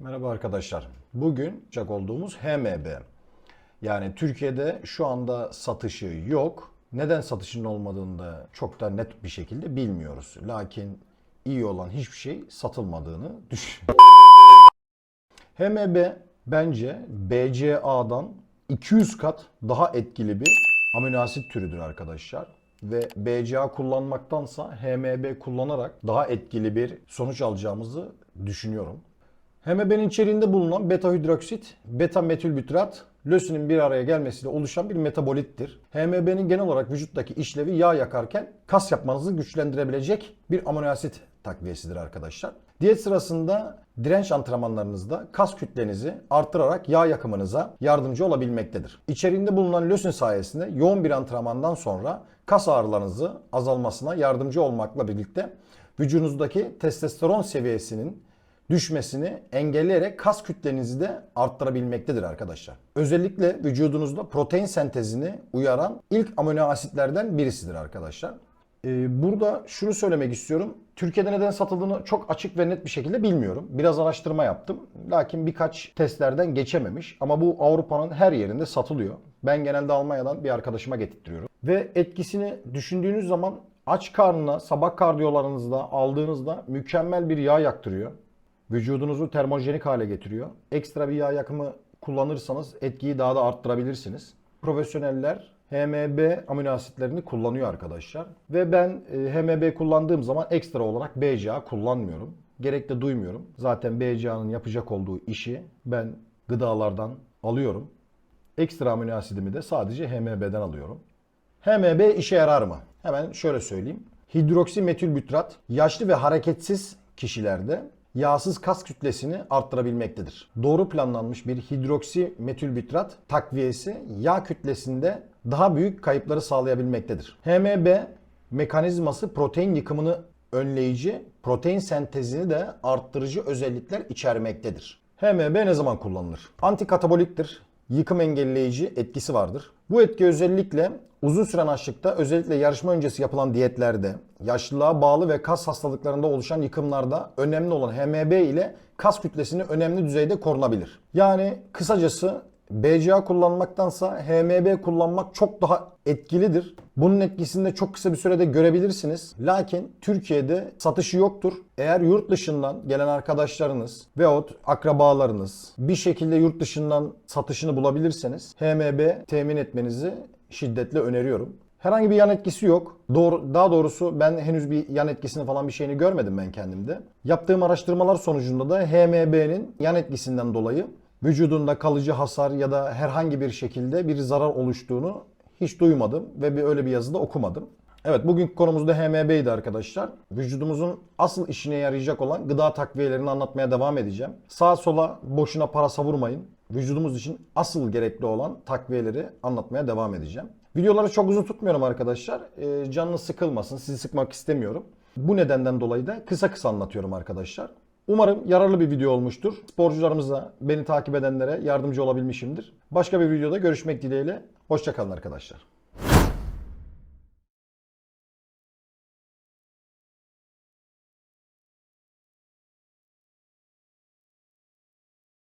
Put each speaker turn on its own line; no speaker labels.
Merhaba arkadaşlar. Bugün yapacak olduğumuz HMB. Yani Türkiye'de şu anda satışı yok. Neden satışının olmadığını da çok da net bir şekilde bilmiyoruz. Lakin iyi olan hiçbir şey satılmadığını düşünüyorum. HMB bence BCA'dan 200 kat daha etkili bir amino asit türüdür arkadaşlar. Ve BCA kullanmaktansa HMB kullanarak daha etkili bir sonuç alacağımızı düşünüyorum. HMB'nin içeriğinde bulunan beta hidroksit, beta metülbütrat, lösinin bir araya gelmesiyle oluşan bir metabolittir. HMB'nin genel olarak vücuttaki işlevi yağ yakarken kas yapmanızı güçlendirebilecek bir amino asit takviyesidir arkadaşlar. Diyet sırasında direnç antrenmanlarınızda kas kütlenizi artırarak yağ yakımınıza yardımcı olabilmektedir. İçeriğinde bulunan lösin sayesinde yoğun bir antrenmandan sonra kas ağrılarınızı azalmasına yardımcı olmakla birlikte vücudunuzdaki testosteron seviyesinin düşmesini engelleyerek kas kütlenizi de arttırabilmektedir arkadaşlar. Özellikle vücudunuzda protein sentezini uyaran ilk amino asitlerden birisidir arkadaşlar. Ee, Burada şunu söylemek istiyorum. Türkiye'de neden satıldığını çok açık ve net bir şekilde bilmiyorum. Biraz araştırma yaptım. Lakin birkaç testlerden geçememiş. Ama bu Avrupa'nın her yerinde satılıyor. Ben genelde Almanya'dan bir arkadaşıma getirtiyorum. Ve etkisini düşündüğünüz zaman aç karnına sabah kardiyolarınızda aldığınızda mükemmel bir yağ yaktırıyor. Vücudunuzu termojenik hale getiriyor. Ekstra bir yağ yakımı kullanırsanız etkiyi daha da arttırabilirsiniz. Profesyoneller HMB amino asitlerini kullanıyor arkadaşlar. Ve ben e, HMB kullandığım zaman ekstra olarak BCA kullanmıyorum. Gerek de duymuyorum. Zaten BCA'nın yapacak olduğu işi ben gıdalardan alıyorum. Ekstra amino asidimi de sadece HMB'den alıyorum. HMB işe yarar mı? Hemen şöyle söyleyeyim. Hidroksimetülbütrat yaşlı ve hareketsiz kişilerde yağsız kas kütlesini arttırabilmektedir. Doğru planlanmış bir hidroksimetülbütrat takviyesi yağ kütlesinde daha büyük kayıpları sağlayabilmektedir. HMB mekanizması protein yıkımını önleyici, protein sentezini de arttırıcı özellikler içermektedir. HMB ne zaman kullanılır? Antikataboliktir. Yıkım engelleyici etkisi vardır. Bu etki özellikle uzun süren açlıkta özellikle yarışma öncesi yapılan diyetlerde, yaşlılığa bağlı ve kas hastalıklarında oluşan yıkımlarda önemli olan HMB ile kas kütlesini önemli düzeyde korunabilir. Yani kısacası BCA kullanmaktansa HMB kullanmak çok daha etkilidir. Bunun etkisini de çok kısa bir sürede görebilirsiniz. Lakin Türkiye'de satışı yoktur. Eğer yurt dışından gelen arkadaşlarınız veyahut akrabalarınız bir şekilde yurt dışından satışını bulabilirseniz HMB temin etmenizi şiddetle öneriyorum. Herhangi bir yan etkisi yok. Doğru, daha doğrusu ben henüz bir yan etkisini falan bir şeyini görmedim ben kendimde. Yaptığım araştırmalar sonucunda da HMB'nin yan etkisinden dolayı vücudunda kalıcı hasar ya da herhangi bir şekilde bir zarar oluştuğunu hiç duymadım ve bir öyle bir yazıda okumadım. Evet bugünkü konumuz da HMB'ydi arkadaşlar. Vücudumuzun asıl işine yarayacak olan gıda takviyelerini anlatmaya devam edeceğim. Sağa sola boşuna para savurmayın. Vücudumuz için asıl gerekli olan takviyeleri anlatmaya devam edeceğim. Videoları çok uzun tutmuyorum arkadaşlar. Ee, canınız sıkılmasın, sizi sıkmak istemiyorum. Bu nedenden dolayı da kısa kısa anlatıyorum arkadaşlar. Umarım yararlı bir video olmuştur. Sporcularımıza, beni takip edenlere yardımcı olabilmişimdir. Başka bir videoda görüşmek dileğiyle. Hoşçakalın arkadaşlar.